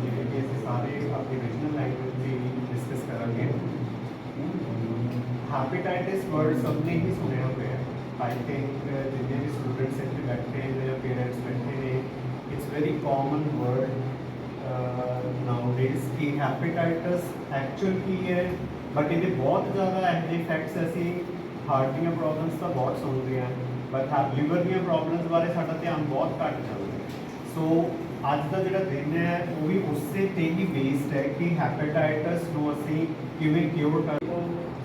ਜਿਵੇਂ ਕਿ ਅਸੀਂ ਸਾਰੇ ਆਪਣੀ ਰੀਜਨਲ ਲੈਂਗੁਏਜ ਦੀ ਡਿਸਕਸ ਕਰਾਂਗੇ ਹੈਪੇਟਾਈਟਿਸ ਵਰਡ ਸਭ ਨੇ ਹੀ ਸੁਣਿਆ ਹੋਇਆ ਹੈ ਆਈ ਥਿੰਕ ਜਿੰਨੇ ਵੀ ਸਟੂਡੈਂਟਸ ਇੱਥੇ ਬੈਠੇ ਨੇ ਜਾਂ ਪੇਰੈਂਟਸ ਬੈਠੇ ਨੇ it's very common word nowadays ਕਿ ਹੈਪੇਟਾਈਟਿਸ ਐਕਚੁਅਲ ਕੀ ਹੈ ਬਟ ਇਹਦੇ ਬਹੁਤ ਜ਼ਿਆਦਾ ਇਫੈਕਟਸ ਅਸੀਂ ਹਾਰਟ ਦੀਆਂ ਪ੍ਰੋਬਲਮਸ ਤਾਂ ਬਹੁਤ ਸੁਣਦੇ ਹਾਂ ਬਟ ਲਿਵਰ ਦੀਆਂ ਪ੍ਰੋਬਲਮਸ ਬਾਰੇ ਸਾਡਾ ਧਿਆਨ ਬਹੁਤ ਘੱਟ ਜਾਂਦਾ ਹੈ ਸੋ ਅੱਜ ਦਾ ਜਿਹੜਾ ਦਿਨ ਹੈ, ਉਹ ਵੀ ਉਸੇ ਤੇ ਹੀ ਬੇਸਡ ਹੈ ਕਿ ਹੈਪੇਟਾਈਟਸ ਨੂੰ ਅਸੀਂ ਕਿਵੇਂ ਕਿਉਰ ਕਰ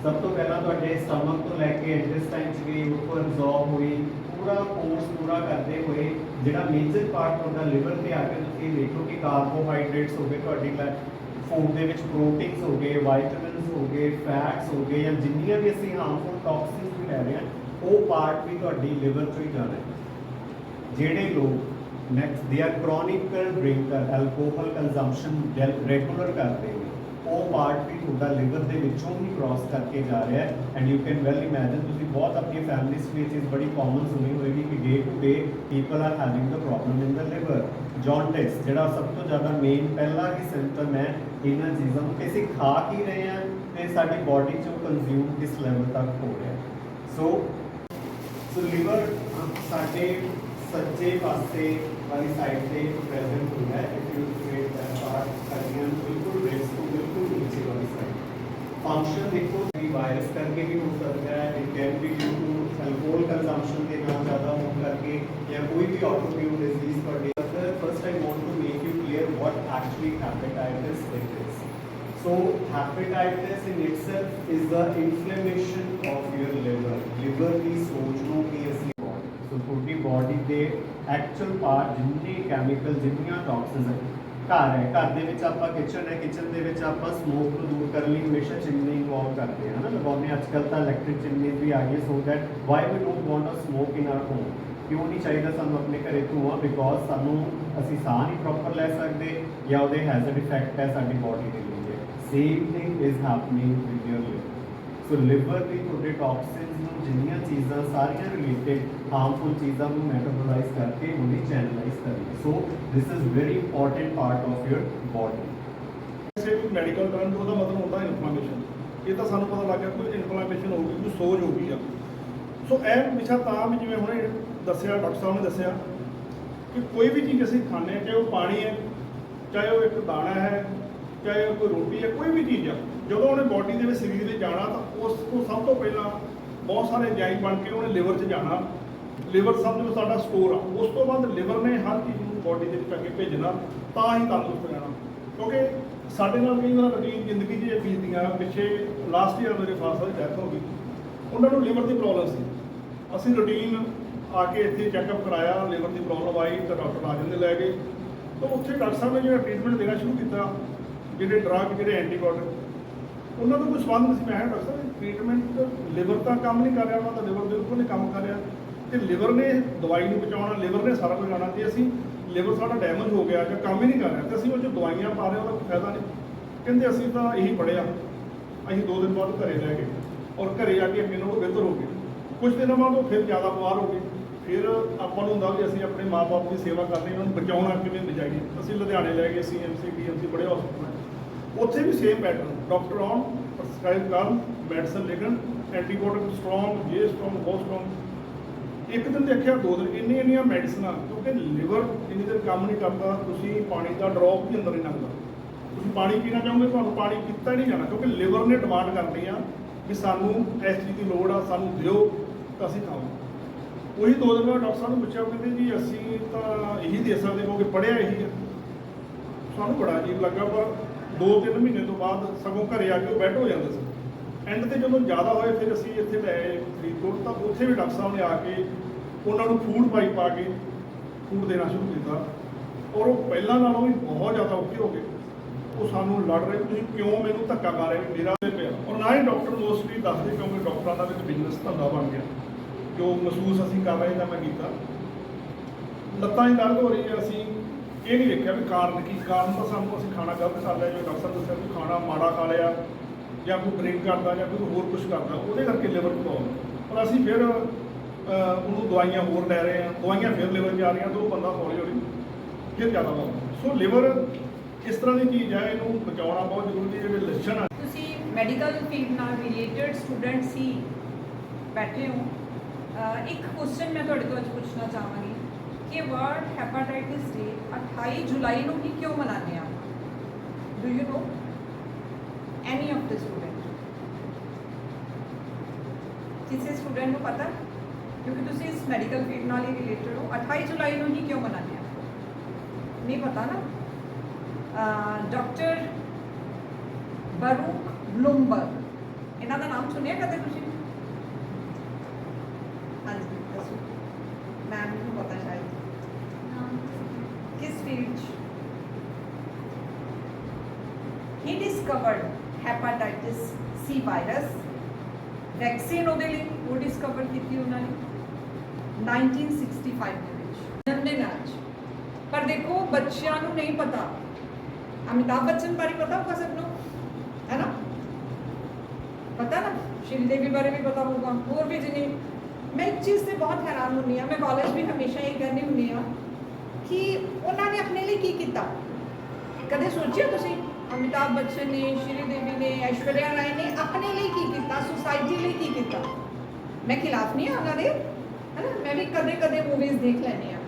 ਸਭ ਤੋਂ ਪਹਿਲਾਂ ਤੁਹਾਡੇ ਸਟਮਕ ਤੋਂ ਲੈ ਕੇ ਇੰਟੈਸਟਾਈਨ ਚ ਗਈ ਉੱਪਰ ਅਬਜ਼ੌਰਬ ਹੋਈ, ਪੂਰਾ ਕੋਰਸ ਪੂਰਾ ਕਰਦੇ ਹੋਏ, ਜਿਹੜਾ ਮੇਜਰ ਪਾਰਟ ਤੁਹਾਡਾ ਲਿਵਰ ਤੇ ਆ ਕੇ ਤੁਸੀਂ ਦੇਖੋ ਕਿ ਕਾਰਬੋਹਾਈਡਰੇਟਸ ਹੋ ਗਏ ਤੁਹਾਡੀ ਫੂਡ ਦੇ ਵਿੱਚ ਪ੍ਰੋਟੀਨਸ ਹੋ ਗਏ ਵਿਟਾਮਿਨਸ ਹੋ ਗਏ ਫੈਟਸ ਹੋ ਗਏ, ਜਾਂ ਜਿੰਨੀਆਂ ਵੀ ਅਸੀਂ ਹਾਰਮਫੁਲ ਟੌਕਸਿਨਸ ਵੀ ਲੈ ਰਹੇ ਹਾਂ, ਉਹ ਪਾਰਟ ਵੀ ਤੁਹਾਡੀ ਲਿਵਰ ਤੋਂ ਹੀ ਜਾਣਾ ਜਿਹੜੇ ਲੋਕ ਨੈਕਸਟ ਦੇ are chronic drinker alcohol consumption regular ਕਰਦੇ ਨੇ ਉਹ ਪਾਰਟ ਵੀ ਤੁਹਾਡਾ ਲਿਵਰ ਦੇ ਵਿੱਚੋਂ ਹੀ ਕ੍ਰਾਸ ਕਰਕੇ ਜਾ ਰਿਹਾ ਹੈ and you can well imagine ਤੁਸੀਂ ਬਹੁਤ ਆਪਣੀ ਫੈਮਿਲੀਜ਼ ਵਿੱਚ ਇਸ ਬੜੀ ਕਾਮਨ ਸੁਣੀ ਹੋਏਗੀ ਕਿ day to day people are having the problem in the liver jaundice ਜਿਹੜਾ ਸਭ ਤੋਂ ਜ਼ਿਆਦਾ ਮੇਨ ਪਹਿਲਾ ਹੀ ਸਿੰਪਟਮ ਹੈ ਇਹਨਾਂ ਚੀਜ਼ਾਂ ਨੂੰ ਕਿ ਅਸੀਂ ਖਾ ਕੀ ਰਹੇ ਹਾਂ ਤੇ ਸਾਡੀ ਬਾਡੀ ਚੋਂ ਕੰਜ਼ਿਊਮ ਕਿਸ ਲੈਵਲ ਤੱਕ ਹੋ ਰਿਹਾ ਹੈ ਸੋ ਸੋ ਲਿਵਰ ਸਾਡੇ ਸੱਜੇ ਪਾਸੇ ਵਾਲੀ ਸਾਈਡ ਤੇ ਪ੍ਰੈਜ਼ੈਂਟ ਹੁੰਦਾ ਹੈ if you create that part ਸਾਡੀਆਂ ਬਿਲਕੁਲ ਰੇਸ ਤੋਂ ਬਿਲਕੁਲ ਨੀਚੇ ਵਾਲੀ ਸਾਈਡ ਫੰਕਸ਼ਨ ਦੇਖੋ ਵੀ ਵਾਇਰਸ ਕਰਕੇ ਵੀ ਹੋ ਸਕਦਾ ਹੈ it can be due to alcohol consumption ਦੇ ਨਾਲ ਜ਼ਿਆਦਾ ਹੋਣ ਕਰਕੇ ਜਾਂ ਕੋਈ ਵੀ ਆਟੋਇਮਿਊਨ ਡਿਜ਼ੀਜ਼ ਤੁਹਾਡੇ first I want to make you clear what actually hepatitis it is So, hepatitis in itself is the inflammation of your liver. Liver ਦੀ ਸੋਚ ਨੂੰ ਕਿ ਅਸੀਂ ਸੋ ਤੁਹਾਡੀ ਬਾਡੀ ਦੇ ਐਕਚੁਅਲ ਪਾਰਟ ਜਿੰਨੇ ਕੈਮੀਕਲ ਜਿੰਨੀਆਂ ਟੌਕਸਿਨਸ ਘਰ ਹੈ, ਘਰ ਦੇ ਵਿੱਚ ਆਪਾਂ ਕਿਚਨ ਹੈ ਕਿਚਨ ਦੇ ਵਿੱਚ ਆਪਾਂ ਸਮੋਕ ਨੂੰ ਦੂਰ ਕਰਨ ਲਈ ਹਮੇਸ਼ਾ ਚਿਮਨੀ ਇਨਵੋਲਵ ਕਰਦੇ ਹਾਂ ਨਾ ਲਗਾਉਂਦੇ ਅੱਜ ਕੱਲ੍ਹ ਤਾਂ ਇਲੈਕਟ੍ਰਿਕ ਚਿਮਨੀ ਵੀ ਆ ਗਈ so that why we don't want a smoke in our home ਕਿਉਂ ਨਹੀਂ ਚਾਹੀਦਾ ਸਾਨੂੰ ਆਪਣੇ ਘਰੇ ਧੂਆਂ? ਬਿਕੋਜ਼ ਸਾਨੂੰ ਅਸੀਂ ਸਾਹ ਨਹੀਂ ਪ੍ਰੋਪਰ ਲੈ ਸਕਦੇ ਜਾਂ ਉਹਦੇ ਹੈਜ਼ਰਡ ਇਫੈਕਟ ਹੈ ਸਾਡੀ ਬਾਡੀ ਦੇ ਲਈ। Same thing is happening with your liver so liver ਦੀ ਤੁਹਾਡੇ ਟੌਕਸਿਨਸ ਨੂੰ, ਜਿੰਨੀਆਂ ਚੀਜ਼ਾਂ ਸਾਰੀਆਂ ਰਿਲੇਟਡ ਹਾਰਮਫੁਲ ਚੀਜ਼ਾਂ ਨੂੰ ਮੈਟਾਬੋਲਾਈਜ਼ ਕਰਕੇ ਉਹਦੀ ਚੈਨਲਾਈਜ਼ ਕਰਨੀ। So this is very important part of your body ਕਿਸੇ ਵੀ ਮੈਡੀਕਲ ਟਰਮ ਉਹਦਾ ਮਤਲਬ ਹੁੰਦਾ ਇਨਫਲੇਮੇਸ਼ਨ ਇਹ ਤਾਂ ਸਾਨੂੰ ਪਤਾ ਲੱਗ ਗਿਆ ਕੋਈ ਇਨਫਲੇਮੇਸ਼ਨ ਹੋ ਗਈ ਕੋਈ ਸੋਜ ਹੋ ਗਈ ਆ ਸੋ ਇਹ ਵਿਸ਼ਾ ਤਾਂ ਵੀ ਜਿਵੇਂ ਹੁਣੇ ਦੱਸਿਆ ਡਾਕਟਰ ਸਾਹਿਬ ਨੇ ਦੱਸਿਆ ਕਿ ਕੋਈ ਵੀ ਚੀਜ਼ ਅਸੀਂ ਖਾਂਦੇ ਹਾਂ, ਚਾਹੇ ਉਹ ਪਾਣੀ ਹੈ, ਚਾਹੇ ਉਹ ਇੱਕ ਦਾਣਾ ਹੈ, ਚਾਹੇ ਉਹ ਕੋਈ ਰੋਟੀ ਹੈ, ਕੋਈ ਵੀ ਚੀਜ਼ ਆ ਜਦੋਂ ਉਹਨੇ ਬਾਡੀ ਦੇ ਵਿੱਚ ਸਰੀਰ ਵਿੱਚ ਜਾਣਾ ਤਾਂ ਉਸ ਤੋਂ ਸਭ ਤੋਂ ਪਹਿਲਾਂ ਬਹੁਤ ਸਾਰੇ ਐਂਜ਼ਾਈਮ ਬਣ ਕੇ ਉਹਨੇ ਲਿਵਰ 'ਚ ਜਾਣਾ। ਲਿਵਰ ਸਭ ਤੋਂ ਸਾਡਾ ਸਟੋਰ ਆ। ਉਸ ਤੋਂ ਬਾਅਦ ਲਿਵਰ ਨੇ ਹਰ ਚੀਜ਼ ਨੂੰ ਬਾਡੀ ਦੇ ਵਿੱਚ ਅੱਗੇ ਭੇਜਣਾ, ਤਾਂ ਹੀ ਤੰਦਰੁਸਤ ਰਹਿਣਾ। ਕਿਉਂਕਿ ਸਾਡੇ ਨਾਲ ਕਈ ਵਾਰ ਰੁਟੀਨ ਜ਼ਿੰਦਗੀ 'ਚ ਇਹ ਬੀਤਦੀਆਂ। ਪਿੱਛੇ ਲਾਸਟ ਈਅਰ ਮੇਰੇ ਫਾਦਰ ਦੀ ਡੈਥ ਹੋ ਗਈ। ਉਹਨਾਂ ਨੂੰ ਲਿਵਰ ਦੀ ਪ੍ਰੋਬਲਮ ਸੀ। ਅਸੀਂ ਰੁਟੀਨ ਆ ਕੇ ਇੱਥੇ ਚੈੱਕਅਪ ਕਰਾਇਆ ਲਿਵਰ ਦੀ ਪ੍ਰੋਬਲਮ ਆਈ ਤਾਂ ਡਾਕਟਰ ਰਾਜਨ ਦੇ ਲੈ ਗਏ। ਤਾਂ ਉੱਥੇ ਡਾਕਟਰ ਸਾਹਿਬ ਨੇ ਜਿਹੜਾ ਟ੍ਰੀਟਮੈਂਟ ਦੇਣਾ ਸ਼ੁਰੂ ਕੀਤਾ, ਜਿਹੜੇ ਡਰੱਗ ਜਿਹੜੇ ਐਂਟੀਬਾਇਓਟਿਕ ਉਹਨਾਂ ਦਾ ਕੋਈ ਸੰਬੰਧ ਨਹੀਂ ਸੀ। ਮੈਂ ਕਿਹਾ, ਡਾਕਟਰ ਸਾਹਿਬ ਟ੍ਰੀਟਮੈਂਟ ਲਿਵਰ ਤਾਂ ਕੰਮ ਨਹੀਂ ਕਰ ਰਿਹਾ, ਉਹਨਾਂ ਦਾ ਲਿਵਰ ਬਿਲਕੁਲ ਨਹੀਂ ਕੰਮ ਕਰ ਰਿਹਾ। ਤੇ ਲਿਵਰ ਨੇ ਦਵਾਈ ਨੂੰ ਬਚਾਉਣਾ ਲਿਵਰ ਨੇ ਸਾਰਾ ਕੁਝ ਜਾਣਾ ਤੇ ਅਸੀਂ ਲਿਵਰ ਸਾਡਾ ਡੈਮੇਜ ਹੋ ਗਿਆ ਜਾਂ ਕੰਮ ਹੀ ਨਹੀਂ ਕਰ ਰਿਹਾ ਤੇ ਅਸੀਂ ਉਹ 'ਚ ਦਵਾਈਆਂ ਪਾ ਰਹੇ ਉਹਦਾ ਕੋਈ ਫਾਇਦਾ ਨਹੀਂ। ਕਹਿੰਦੇ ਅਸੀਂ ਤਾਂ ਇਹੀ ਪੜਿਆ ਅਸੀਂ ਦੋ ਦਿਨ ਬਾਅਦ ਘਰੇ ਲੈ ਗਏ ਔਰ ਘਰੇ ਆ ਕੇ ਅੱਗੇ ਨਾਲੋਂ ਬਿਹਤਰ ਹੋ ਗਏ। ਕੁਝ ਦਿਨਾਂ ਬਾਅਦ ਉਹ ਫਿਰ ਜ਼ਿਆਦਾ ਬਿਮਾਰ ਹੋ ਗਏ। ਫਿਰ ਆਪਾਂ ਨੂੰ ਹੁੰਦਾ ਵੀ ਅਸੀਂ ਆਪਣੇ ਮਾਪੇ ਦੀ ਸੇਵਾ ਕਰਨੀ, ਉਹਨਾਂ ਨੂੰ ਬਚਾਉਣਾ ਕਿਵੇਂ ਬਚਾਈਏ? ਅਸੀਂ ਲੁਧਿਆਣੇ ਲੈ ਗਏ, ਸੀ ਸੀਐਮਸੀ ਡੀਐਮਸੀ ਬੜੇ ਹਸਪਤਾਲ ਉੱਥੇ ਵੀ ਸੇਮ ਪੈਟਰਨ ਡਾਕਟਰ ਆਉਣ ਪ੍ਰਸਕ੍ਰਾਈਬ ਕਰਨ ਮੈਡੀਸਨ ਲਿਖਣ ਐਂਟੀਬਾਇਓਟਿਕ ਸਟਰੋਂਗ ਜੇ ਸਟਰੋਂਗ ਬਹੁਤ ਸਟਰੋਂਗ ਇੱਕ ਦਿਨ ਦੇਖਿਆ, ਦੋ ਦਿਨ ਇੰਨੀ ਇੰਨੀਆਂ ਮੈਡੀਸਨਾਂ ਕਿਉਂਕਿ ਲਿਵਰ ਇੰਨੀ ਦੇਰ ਕੰਮ ਨਹੀਂ ਕਰਦਾ, ਤੁਸੀਂ ਪਾਣੀ ਦਾ ਡ੍ਰੌਪ ਵੀ ਅੰਦਰ ਨਹੀਂ ਲੰਘਦਾ। ਤੁਸੀਂ ਪਾਣੀ ਪੀਣਾ ਚਾਹੋਗੇ, ਤੁਹਾਨੂੰ ਪਾਣੀ ਪੀਤਾ ਹੀ ਨਹੀਂ ਜਾਣਾ, ਕਿਉਂਕਿ ਲਿਵਰ ਨੇ ਡਿਮਾਂਡ ਕਰਨੀ ਆ ਕਿ ਸਾਨੂੰ ਇਸ ਚੀਜ਼ ਦੀ ਲੋੜ ਆ, ਸਾਨੂੰ ਦਿਓ, ਤਾਂ ਅਸੀਂ ਖਾਵਾਂਗੇ। ਉਹੀ ਦੋ ਦਿਨ ਬਾਅਦ ਡਾਕਟਰ ਸਾਹਿਬ ਨੂੰ ਪੁੱਛਿਆ, ਉਹ ਕਹਿੰਦੇ ਜੀ, ਅਸੀਂ ਤਾਂ ਇਹੀ ਦੇ ਸਕਦੇ ਕਿਉਂਕਿ ਪੜਿਆ ਇਹੀ ਆ। ਸਾਨੂੰ ਬੜਾ ਅਜੀਬ ਲੱਗਾ, ਪਰ ਦੋ ਤਿੰਨ ਮਹੀਨੇ ਤੋਂ ਬਾਅਦ ਸਗੋਂ ਘਰੇ ਆ ਕੇ ਉਹ ਬੈੱਡ ਹੋ ਜਾਂਦਾ ਸੀ। ਐਂਡ ਤੇ ਜਦੋਂ ਜ਼ਿਆਦਾ ਹੋਏ ਫਿਰ ਅਸੀਂ ਇੱਥੇ ਲੈ ਆਏ ਫਰੀਦਕੋਟ। ਤਾਂ ਉੱਥੇ ਵੀ ਡਾਕਟਰ ਸਾਹਿਬ ਨੇ ਆ ਕੇ ਉਹਨਾਂ ਨੂੰ ਫੂਡ ਪਾਈ ਪਾ ਕੇ ਫੂਡ ਦੇਣਾ ਸ਼ੁਰੂ ਕੀਤਾ। ਔਰ ਉਹ ਪਹਿਲਾਂ ਨਾਲੋਂ ਵੀ ਬਹੁਤ ਜ਼ਿਆਦਾ ਔਖੇ ਹੋ ਗਏ। ਉਹ ਸਾਨੂੰ ਲੜ ਰਹੇ, ਤੁਸੀਂ ਕਿਉਂ ਮੈਨੂੰ ਧੱਕਾ ਕਰ ਰਹੇ ਵੀ ਮੇਰਾ ਤੇ ਪਿਆ। ਔਰ ਨਾ ਹੀ ਡਾਕਟਰ ਮੋਸਟਲੀ ਦੱਸਦੇ ਕਿਉਂਕਿ ਡਾਕਟਰਾਂ ਦਾ ਵਿੱਚ ਬਿਜ਼ਨਸ ਧੰਦਾ ਬਣ ਗਿਆ। ਜੋ ਮਹਿਸੂਸ ਅਸੀਂ ਕਰ ਰਹੇ ਤਾਂ ਮੈਂ ਕੀਤਾ। ਲੱਤਾਂ ਹੀ ਦਰਦ ਹੋ ਰਹੀ ਹੈ ਅਸੀਂ। ਇਹ ਨਹੀਂ ਵੇਖਿਆ ਵੀ ਕਾਰਨ ਕੀ, ਕਾਰਨ ਤਾਂ ਸਾਨੂੰ ਅਸੀਂ ਖਾਣਾ ਗਲਤ ਖਾ ਲਿਆ, ਜਿਵੇਂ ਡਾਕਟਰ ਸਾਹਿਬ ਦੱਸਿਆ ਵੀ ਖਾਣਾ ਮਾੜਾ ਖਾ ਲਿਆ, ਜਾਂ ਕੋਈ ਡਰਿੰਕ ਕਰਦਾ, ਜਾਂ ਕੋਈ ਹੋਰ ਕੁਝ ਕਰਦਾ, ਉਹਦੇ ਕਰਕੇ ਲਿਵਰ ਪ੍ਰੋਬਲਮ ਪਰ ਅਸੀਂ ਫਿਰ ਉਹਨੂੰ ਦਵਾਈਆਂ ਹੋਰ ਲੈ ਰਹੇ ਹਾਂ, ਦਵਾਈਆਂ ਫਿਰ ਲਿਵਰ 'ਚ ਆ ਰਹੀਆਂ, ਤਾਂ ਉਹ ਬੰਦਾ ਹੌਲੀ ਹੌਲੀ ਫਿਰ ਜ਼ਿਆਦਾ ਪ੍ਰੋਬਲਮ ਸੋ ਲਿਵਰ ਇਸ ਤਰ੍ਹਾਂ ਦੀ ਚੀਜ਼ ਹੈ, ਇਹਨੂੰ ਬਚਾਉਣਾ ਬਹੁਤ ਜ਼ਰੂਰੀ ਹੈ ਜਿਹੜੇ ਲੱਛਣ ਆ। ਤੁਸੀਂ ਮੈਡੀਕਲ ਫੀਲਡ ਨਾਲ ਰਿਲੇਟਡ ਸਟੂਡੈਂਟ ਸੀ ਬੈਠੇ ਹੋ। ਇੱਕ ਕੁਐਸਚਨ ਮੈਂ ਤੁਹਾਡੇ ਤੋਂ ਅੱਜ ਪੁੱਛਣਾ ਚਾਹਾਂਗੀ। ਕਿ ਵਰਲਡ ਹੈਪਾਟਾਈਟਿਸ ਡੇ 28 ਜੁਲਾਈ ਨੂੰ ਹੀ ਕਿਉਂ ਮਨਾਉਂਦੇ ਆ do you know any of the student ਕਿਸੇ ਸਟੂਡੈਂਟ ਨੂੰ ਪਤਾ ਕਿਉਂਕਿ ਤੁਸੀਂ ਇਸ ਮੈਡੀਕਲ ਫੀਲਡ ਨਾਲ ਹੀ ਰਿਲੇਟਡ ਹੋ 28 ਜੁਲਾਈ ਨੂੰ ਹੀ ਕਿਉਂ ਮਨਾਉਂਦੇ ਆ ਨਹੀਂ ਪਤਾ ਨਾ ਡਾਕਟਰ ਬਰੂਕ ਬਲੂਮਬਰਗ ਇਹਨਾਂ ਦਾ ਨਾਮ ਸੁਣਿਆ ਕਦੇ ਤੁਸੀਂ ਹਾਂਜੀ ਦੱਸੋ ਮੈਮ ਨੂੰ ਪਤਾ ਸ਼ਾਇਦ ਕਿਸ ਫੀਲਡ 'ਚ ਹੀ discovered hepatitis C virus vaccine ਉਹਦੇ ਲਈ ਉਹ ਡਿਸਕਵਰ ਕੀਤੀ ਉਹਨਾਂ ਨੇ 1965 ਦੇ ਵਿੱਚ ਜਨਮਦਿਨ ਅੱਜ ਪਰ ਦੇਖੋ ਬੱਚਿਆਂ ਨੂੰ ਨਹੀਂ ਪਤਾ ਅਮਿਤਾਭ ਬੱਚਨ ਬਾਰੇ ਪਤਾ ਹੋਗਾ ਸਭ ਨੂੰ ਹੈ ਨਾ ਪਤਾ ਨਾ ਸ਼੍ਰੀ ਦੇਵੀ ਬਾਰੇ ਵੀ ਪਤਾ ਹੋਊਗਾ ਹੋਰ ਵੀ ਜਿੰਨੀ ਮੈਂ ਇੱਕ ਚੀਜ਼ ਤੇ ਬਹੁਤ ਹੈਰਾਨ ਹੁੰਦੀ ਆ ਮੈਂ ਕਾਲਜ ਵੀ ਹਮੇਸ਼ਾ ਇਹ ਕਹਿੰਦੀ ਹੁੰਦੀ ਆ ਕਿ ਉਹਨਾਂ ਨੇ ਆਪਣੇ ਲਈ ਕੀ ਕੀਤਾ? ਕਦੇ ਸੋਚਿਆ ਤੁਸੀਂ? ਅਮਿਤਾਭ ਬੱਚਨ ਨੇ ਸ਼੍ਰੀਦੇਵੀ ਨੇ, ਐਸ਼ਵਰਿਆ ਰਾਏ ਨੇ ਆਪਣੇ ਲਈ ਕੀ ਕੀਤਾ? ਸੁਸਾਇਟੀ ਲਈ ਕੀ ਕੀਤਾ? ਮੈਂ ਖਿਲਾਫ ਨਹੀਂ ਹਾਂ ਉਹਨਾਂ ਦੇ ਹੈ ਨਾ ਮੈਂ ਵੀ ਕਦੇ ਕਦੇ ਮੂਵੀਜ਼ ਦੇਖ ਲੈਂਦੀ ਆ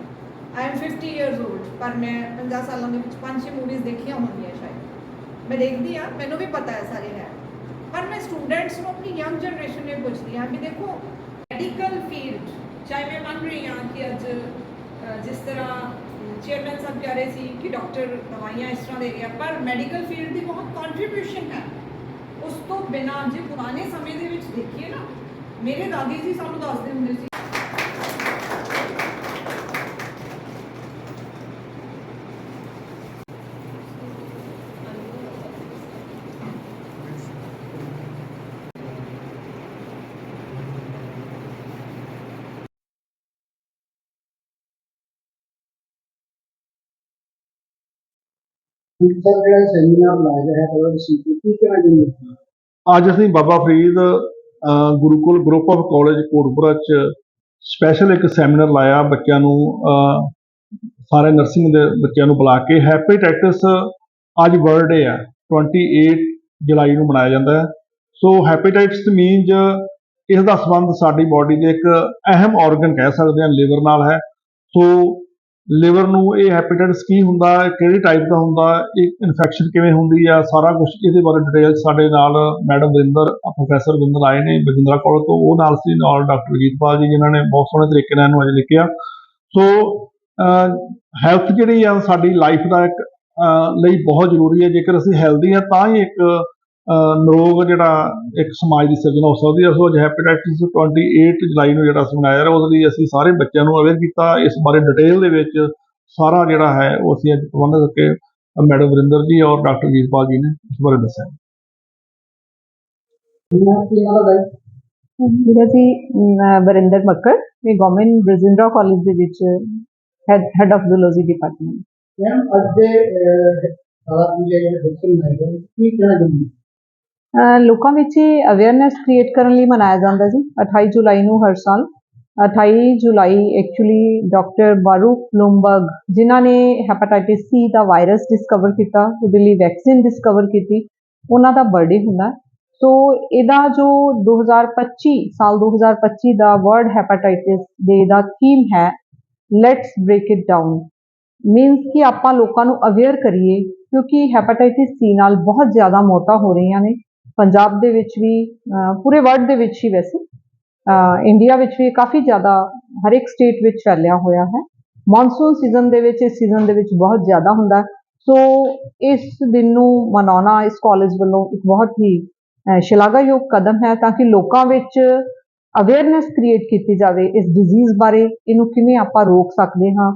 ਆਈ ਐਮ 50 ਇਅਰਸ 올ਡ ਪਰ ਮੈਂ 50 ਸਾਲਾਂ ਦੇ ਵਿੱਚ ਪੰਜ ਛੇ ਮੂਵੀਜ਼ ਦੇਖੀਆਂ ਹੋਣਗੀਆਂ ਸ਼ਾਇਦ। ਮੈਂ ਦੇਖਦੀ ਆ ਮੈਨੂੰ ਵੀ ਪਤਾ ਹੈ, ਸਾਰੇ ਹੈ। ਪਰ ਮੈਂ ਸਟੂਡੈਂਟਸ ਨੂੰ ਆਪਣੀ ਯੰਗ ਜਨਰੇਸ਼ਨ ਨੂੰ ਇਹ ਪੁੱਛਦੀ ਹਾਂ ਵੀ ਦੇਖੋ ਮੈਡੀਕਲ ਫੀਲਡ ਚਾਹੇ ਮੈਂ ਮੰਨ ਰਹੀ ਹਾਂ ਕਿ ਅੱਜ ਜਿਸ ਤਰ੍ਹਾਂ ਚੇਅਰਮੈਨ ਸਾਹਿਬ ਕਹਿ ਰਹੇ ਸੀ ਕਿ ਡਾਕਟਰ ਦਵਾਈਆਂ ਇਸ ਤਰ੍ਹਾਂ ਦੇ ਰਿਹਾ ਪਰ ਮੈਡੀਕਲ ਫੀਲਡ ਦੀ ਬਹੁਤ ਕੰਟਰੀਬਿਊਸ਼ਨ ਹੈ। ਉਸ ਤੋਂ ਬਿਨਾਂ ਜੇ ਪੁਰਾਣੇ ਸਮੇਂ ਦੇ ਵਿੱਚ ਦੇਖੀਏ ਨਾ, ਮੇਰੇ ਦਾਦੀ ਜੀ ਸਾਨੂੰ ਦੱਸਦੇ ਹੁੰਦੇ ਸੀ। ਸਰ ਜਿਹੜਾ ਸੈਮੀਨਾਰ ਲਾਇਆ ਹੈ ਉਹਦਾ ਵਿਸ਼ੇ ਕੀ ਕਹਿਣਾ ਚਾਹੁੰਦੇ ਅੱਜ ਅਸੀਂ Baba Farid Gurukul group of college Kotpura ਚ ਸਪੈਸ਼ਲ ਇੱਕ ਸੈਮੀਨਾਰ ਲਾਇਆ ਬੱਚਿਆਂ ਨੂੰ ਸਾਰੇ ਨਰਸਿੰਗ ਦੇ ਬੱਚਿਆਂ ਨੂੰ ਬੁਲਾ ਕੇ। ਹੈਪੇਟਾਈਟਸ ਅੱਜ ਵਰਲਡ ਡੇ ਆ 28 ਜੁਲਾਈ ਨੂੰ ਮਨਾਇਆ ਜਾਂਦਾ ਹੈ। ਸੋ ਹੈਪੇਟਾਈਟਸ ਮੀਨਜ ਇਸ ਦਾ ਸੰਬੰਧ ਸਾਡੀ ਬਾਡੀ ਦੇ ਇੱਕ ਅਹਿਮ ਆਰਗਨ ਕਹਿ ਸਕਦੇ ਹਾਂ ਲਿਵਰ ਨਾਲ ਹੈ। ਸੋ ਲਿਵਰ ਨੂੰ ਇਹ ਹੈਪੇਟਾਈਟਸ ਕੀ ਹੁੰਦਾ ਹੈ ਕਿਹੜੀ ਟਾਈਪ ਦਾ ਹੁੰਦਾ ਹੈ, ਇਹ ਇਨਫੈਕਸ਼ਨ ਕਿਵੇਂ ਹੁੰਦੀ ਆ ਸਾਰਾ ਕੁਝ ਇਹਦੇ ਬਾਰੇ ਡਿਟੇਲ ਸਾਡੇ ਨਾਲ ਮੈਡਮ ਵਿੰਦਰ ਪ੍ਰੋਫੈਸਰ ਵਿੰਦਰ ਆਏ ਨੇ ਬਜਿੰਦਰਾ ਕਾਲਜ ਤੋਂ ਉਹ ਨਾਲ ਸੀ ਨਾਲ ਡਾਕਟਰ ਜੀਤਪਾਲ ਜੀ ਜਿਨ੍ਹਾਂ ਨੇ ਬਹੁਤ ਸੋਹਣੇ ਤਰੀਕੇ ਨਾਲ ਇਹਨੂੰ ਅੱਜ ਲਿਖਿਆ। ਸੋ ਹੈਲਥ ਜਿਹੜੀ ਆ ਸਾਡੀ ਲਾਈਫ ਦਾ ਇੱਕ ਲਈ ਬਹੁਤ ਜ਼ਰੂਰੀ ਹੈ ਜੇਕਰ ਅਸੀਂ ਹੈਲਦੀ ਆ ਤਾਂ ਹੀ ਇੱਕ ਨਿਰੋਗ ਜਿਹੜਾ ਇੱਕ ਸਮਾਜ ਦੀ ਸਿਰਜਣਾ ਹੋ ਸਕਦੀ ਹੈ ਸੋ ਅੱਜ ਹੈਪੇਟਾਈਟਿਸ 28 ਜੁਲਾਈ ਨੂੰ ਜਿਹੜਾ ਅਸੀਂ ਮਨਾਇਆ ਰਿਹਾ ਉਸ ਲਈ ਅਸੀਂ ਸਾਰੇ ਬੱਚਿਆਂ ਨੂੰ ਅਵੇਅਰ ਕੀਤਾ। ਇਸ ਬਾਰੇ ਡਿਟੇਲ ਦੇ ਵਿੱਚ ਸਾਰਾ ਜਿਹੜਾ ਹੈ ਉਹ ਅਸੀਂ ਅੱਜ ਪ੍ਰਬੰਧ ਕਰਕੇ ਮੈਡਮ ਵਰਿੰਦਰ ਜੀ ਔਰ ਡਾਕਟਰ ਜੀਤਪਾਲ ਜੀ ਨੇ ਇਸ ਬਾਰੇ ਦੱਸਿਆ। ਮੇਰਾ ਜੀ ਮੈਂ ਵਰਿੰਦਰ ਮੱਕੜ ਮੈਂ ਗਵਰਨਮੈਂਟ ਬ੍ਰਿਜਿੰਦਰਾ ਕਾਲਜ ਦੇ ਵਿੱਚ head head of zoology department ma'am ਅੱਜ ਦੇ ਸਾਰਾ ਪੂਜਾ ਜਿਹੜੇ ਬੱਚੇ ਨੇ, ਕੀ ਕਹਿਣਾ ਚਾਹੁੰਦੇ ਲੋਕਾਂ ਵਿੱਚ ਅਵੇਅਰਨੈਸ ਕ੍ਰੀਏਟ ਕਰਨ ਲਈ ਮਨਾਇਆ ਜਾਂਦਾ ਜੀ। 28 ਜੁਲਾਈ ਨੂੰ ਹਰ ਸਾਲ। 28 ਜੁਲਾਈ ਐਕਚੁਅਲੀ ਡਾਕਟਰ ਬਾਰੂਕ ਬਲੂਮਬਰਗ ਜਿਨ੍ਹਾਂ ਨੇ ਹੈਪੇਟਾਈਟਿਸ ਸੀ ਦਾ ਵਾਇਰਸ ਡਿਸਕਵਰ ਕੀਤਾ, ਉਹਦੇ ਲਈ ਵੈਕਸੀਨ ਡਿਸਕਵਰ ਕੀਤੀ, ਉਹਨਾਂ ਦਾ ਬਰਥਡੇ ਹੁੰਦਾ। ਸੋ ਇਹਦਾ ਜੋ 2025 ਸਾਲ 2025 ਦਾ ਵਰਲਡ ਹੈਪੇਟਾਈਟਿਸ ਡੇ ਦਾ ਥੀਮ ਹੈ let's break it down means ਕਿ ਆਪਾਂ ਲੋਕਾਂ ਨੂੰ ਅਵੇਅਰ ਕਰੀਏ, ਕਿਉਂਕਿ ਹੈਪੇਟਾਈਟਿਸ ਸੀ ਨਾਲ ਬਹੁਤ ਜ਼ਿਆਦਾ ਮੌਤਾਂ ਹੋ ਰਹੀਆਂ ਨੇ। ਪੰਜਾਬ ਦੇ ਵਿੱਚ ਵੀ ਪੂਰੇ ਵਰਲਡ ਦੇ ਵਿੱਚ ਹੀ ਵੈਸੇ ਇੰਡੀਆ ਵਿੱਚ ਵੀ ਕਾਫੀ ਜ਼ਿਆਦਾ ਹਰ ਇੱਕ ਸਟੇਟ ਵਿੱਚ ਫੈਲਿਆ ਹੋਇਆ ਹੈ। ਮੌਨਸੂਨ ਸੀਜ਼ਨ ਦੇ ਵਿੱਚ, ਇਸ ਸੀਜ਼ਨ ਦੇ ਵਿੱਚ ਬਹੁਤ ਜ਼ਿਆਦਾ ਹੁੰਦਾ ਸੋ ਇਸ ਦਿਨ ਨੂੰ ਮਨਾਉਣਾ, ਇਸ ਕਾਲਜ ਵੱਲੋਂ ਇੱਕ ਬਹੁਤ ਹੀ ਸ਼ਲਾਘਾਯੋਗ ਕਦਮ ਹੈ ਤਾਂ ਕਿ ਲੋਕਾਂ ਵਿੱਚ ਅਵੇਅਰਨੈਸ ਕ੍ਰੀਏਟ ਕੀਤੀ ਜਾਵੇ ਇਸ ਡਿਜ਼ੀਜ਼ ਬਾਰੇ, ਇਹਨੂੰ ਕਿਵੇਂ ਆਪਾਂ ਰੋਕ ਸਕਦੇ ਹਾਂ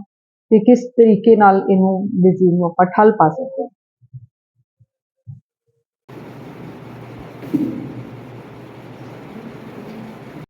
ਤੇ ਕਿਸ ਤਰੀਕੇ ਨਾਲ ਇਹਨੂੰ ਡਿਜ਼ੀਜ਼ ਨੂੰ ਆਪਾਂ ਠੱਲ ਪਾ ਸਕਦੇ ਹਾਂ।